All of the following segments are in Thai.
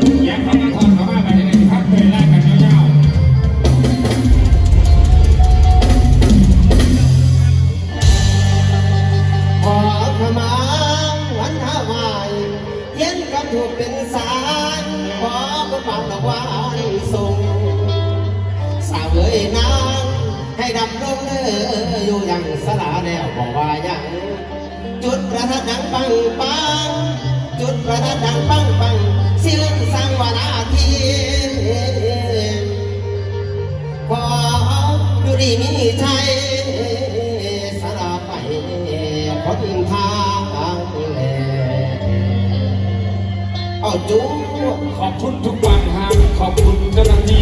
ที่แย่ทศนข้ามไปในพักเป็แรกกัาๆขอขมาวันหาวายเย็นกับถูกเป็นสารขอคุณบางตะวันส่ง เอ้ยนางให้ดำรงเด้ออยู่อย่างสลาแนวบอกว่าอย่าง จุดประทัดดังปังปังจุดประทัดดังปังปังเสียงสังวนาทีขออยู่ดีมีใจสลาไปคนทางเอาจูขอบคุณทุกวันหางขอบคุณเจ้าหดี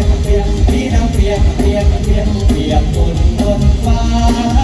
ยกเปียกพี่น้ำเปียกเปียกเปียกเปียกบนต้นฟ้า